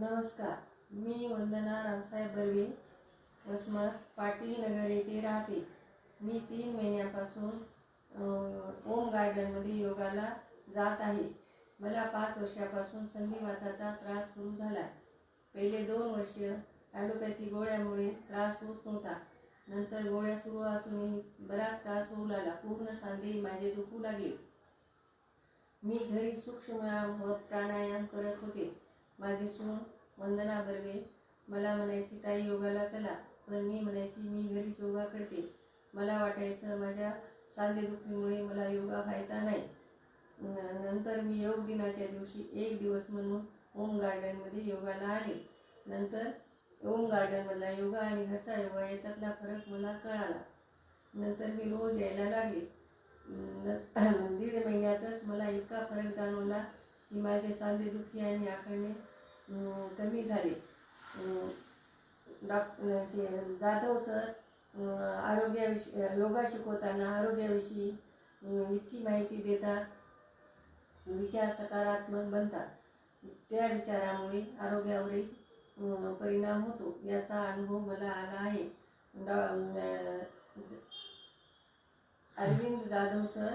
नमस्कार. मी वंदना रावसाहेब बर्वे वसमत पाटील नगर येथे राहते. मी तीन महिन्यापासून ओम गार्डनमध्ये योगाला जात आहे. मला पाच वर्षापासून संधिवाताचा त्रास सुरू झाला. पहिले दोन वर्ष ॲलोपॅथी गोळ्यामुळे त्रास होत नव्हता. नंतर गोळ्या सुरू असूनही बराच त्रास होऊ लागला. पूर्ण सांधे माझे दुखू लागले. मी घरी सूक्ष्म व प्राणायाम करत होते. माझी सून वंदना बर्वे मला म्हणायची ताई योगाला चला. पण मी म्हणायची मी घरीच योगा करते. मला वाटायचं माझ्या सांधेदुखीमुळे मला योगा व्हायचा नाही. नंतर मी योग दिनाच्या दिवशी एक दिवस म्हणून ओम गार्डनमध्ये योगाला आले. नंतर ओम गार्डनमधला योगा आणि घरचा योगा याच्यातला फरक मला कळाला. नंतर मी रोज यायला लागले. न- दीड महिन्यातच मला इतका फरक जाणवला की माझे सांधेदुखी आणि आखडणे कमी झाले. अं, जे म्हणजे जाधव सर आरोग्याविषयी योगा शिकवताना आरोग्याविषयी इतकी माहिती देतात. विचार सकारात्मक बनतात. त्या विचारामुळे आरोग्यावरही परिणाम होतो याचा अनुभव मला आला आहे. डॉ अरविंद जाधव सर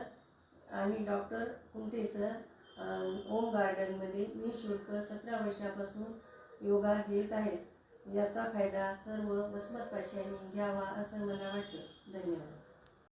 आणि डॉक्टर कुंटे सर ओम गार्डनमध्ये निशुल्क सतरा वर्षापासून योगा घेत आहेत याचा फायदा सर्व वसमतवासियांनी घ्यावा असं मला वाटतं. धन्यवाद.